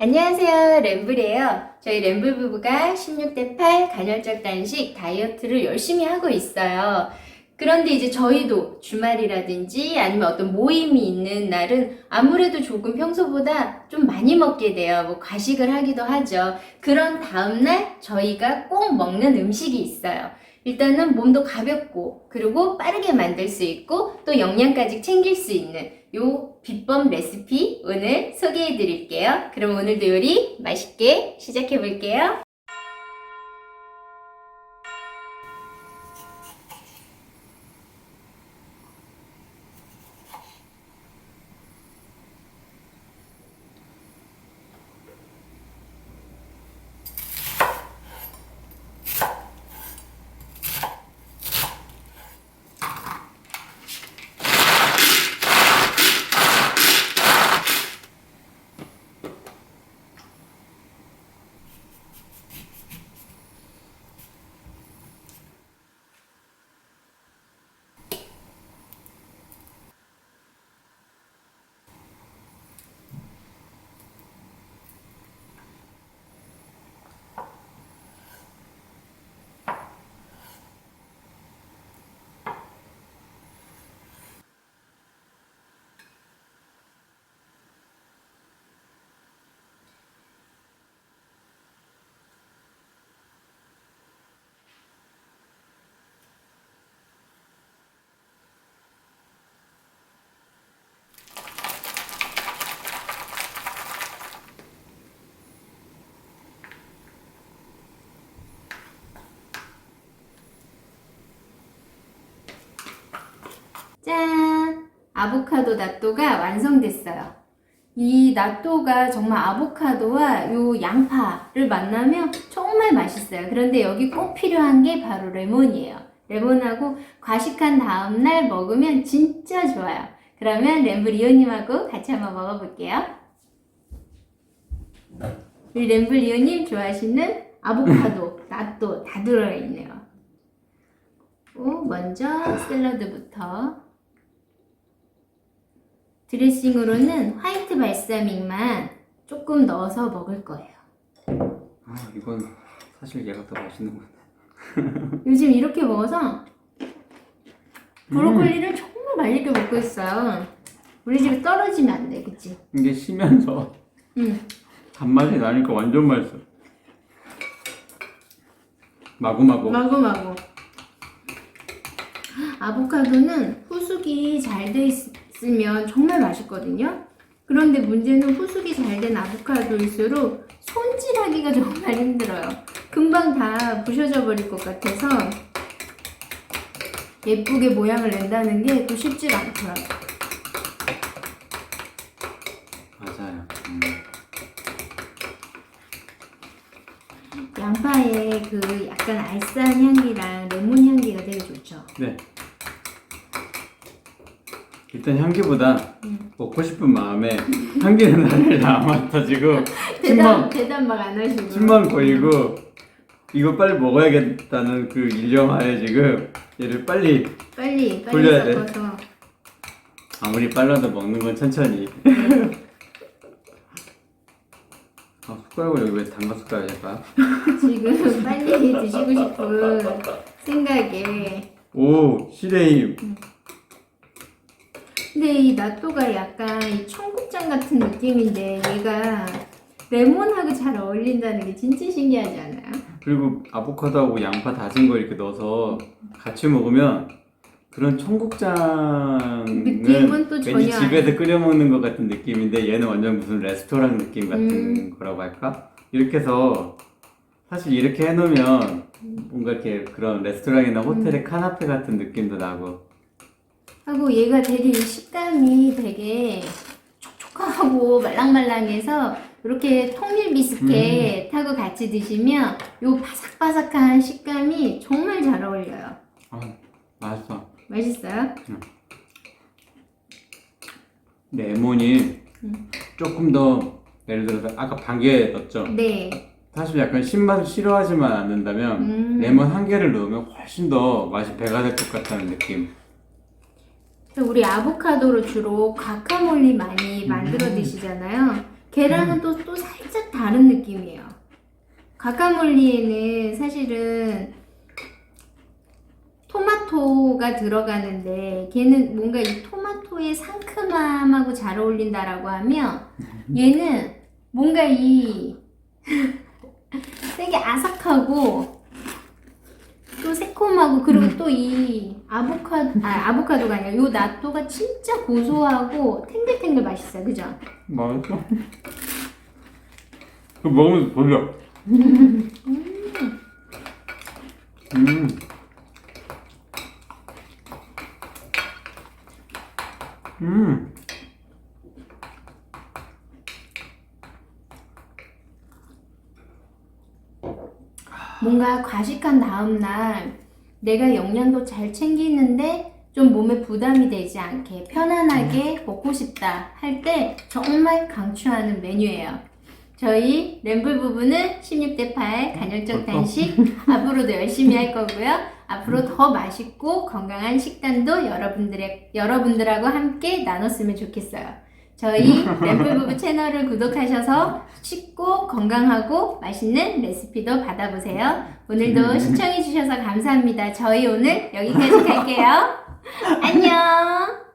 안녕하세요. 램블이에요. 저희 램블 부부가 16대 8 간헐적 단식 다이어트를 열심히 하고 있어요. 그런데 이제 저희도 주말이라든지 아니면 어떤 모임이 있는 날은 아무래도 조금 평소보다 좀 많이 먹게 돼요. 뭐 과식을 하기도 하죠. 그런 다음날 저희가 꼭 먹는 음식이 있어요. 일단은 몸도 가볍고 그리고 빠르게 만들 수 있고 또 영양까지 챙길 수 있는 요 비법 레시피 오늘 소개해 드릴게요. 그럼 오늘도 요리 맛있게 시작해 볼게요. 짠! 아보카도 나또가 완성됐어요. 이 나또가 정말 아보카도와 요 양파를 만나면 정말 맛있어요. 그런데 여기 꼭 필요한 게 바로 레몬이에요. 레몬하고 과식한 다음날 먹으면 진짜 좋아요. 그러면 램블 이호님하고 같이 한번 먹어볼게요. 우리 램블 이호님 좋아하시는 아보카도, 나또 다 들어있네요. 오, 먼저 샐러드부터 드레싱으로는 화이트 발사믹만 조금 넣어서 먹을 거예요. 아 이건 사실 얘가 더 맛있는 건데 요즘 이렇게 먹어서 브로콜리를 정말 맛있게 먹고 있어요. 우리 집에 떨어지면 안 돼, 그치? 이게 쉬면서 응. 단맛이 나니까 완전 맛있어 마구마구 마구마구. 아보카도는 후숙이 잘 돼 있 으면 정말 맛있거든요. 그런데 문제는 후숙이 잘 된 아보카도일수록 손질하기가 정말 힘들어요. 금방 다 부셔져 버릴 것 같아서 예쁘게 모양을 낸다는 게 또 쉽지가 않더라고요. 맞아요 음. 양파의 그 약간 알싸한 향기랑 레몬 향기가 되게 좋죠. 네 일단 향기보다 음. 먹고 싶은 마음에 향기는 나를 남았다 지금 대답 침만 대답 막 안 하시고. 침만 고이고 이거 빨리 먹어야겠다는 그 일념하에 지금 얘를 빨리 빨리 빨리 돌려야 돼. 섞어서. 아무리 빨라도 먹는 건 천천히 아 숟가락을 여기 왜 담가 숟가락일까? 지금 빨리 드시고 싶은 생각에 오 시레임 근데 이 나또가 약간 이 청국장 같은 느낌인데 얘가 레몬하고 잘 어울린다는 게 진짜 신기하지 않아요? 그리고 아보카도하고 양파 다진 거 이렇게 넣어서 같이 먹으면 그런 청국장은 느낌은 또 왠지 전혀 집에서 끓여 먹는 것 같은 느낌인데 얘는 완전 무슨 레스토랑 느낌 같은 음. 거라고 할까? 이렇게 해서 사실 이렇게 해놓으면 뭔가 이렇게 그런 레스토랑이나 호텔의 카나페 같은 느낌도 나고 하고 얘가 되게 식감이 되게 촉촉하고 말랑말랑해서 이렇게 통밀 비스켓하고 같이 드시면 요 바삭바삭한 식감이 정말 잘 어울려요. 아 맛있어 맛있어요? 레몬이 음. 조금 더 예를 들어서 아까 반 개 넣었죠? 네. 사실 약간 신맛을 싫어하지만 않는다면 음. 레몬 한 개를 넣으면 훨씬 더 맛이 배가 될 것 같다는 느낌. 우리 아보카도로 주로 과카몰리 많이 만들어 음. 드시잖아요. 계란은 또, 또 살짝 다른 느낌이에요. 가까몰리에는 사실은 토마토가 들어가는데 걔는 뭔가 이 토마토의 상큼함하고 잘 어울린다라고 하면 얘는 뭔가 이 되게 아삭하고 또 새콤하고 그리고 또이 아보카도 아 아보카도가 아니라 요 나또가 진짜 고소하고 탱글탱글 맛있어요 그죠? 맛있어. 그 먹으면서 돌려. 음. 음. 뭔가 과식한 다음날 내가 영양도 잘 챙기는데 좀 몸에 부담이 되지 않게 편안하게 먹고 싶다 할 때 정말 강추하는 메뉴예요. 저희 램블 부부는 16대 8 간헐적 단식 앞으로도 열심히 할 거고요. 앞으로 더 맛있고 건강한 식단도 여러분들의 여러분들하고 함께 나눴으면 좋겠어요. 저희 램블 부부 채널을 구독하셔서 쉽고 건강하고 맛있는 레시피도 받아보세요. 오늘도 시청해주셔서 감사합니다. 저희 오늘 여기까지 갈게요. 안녕!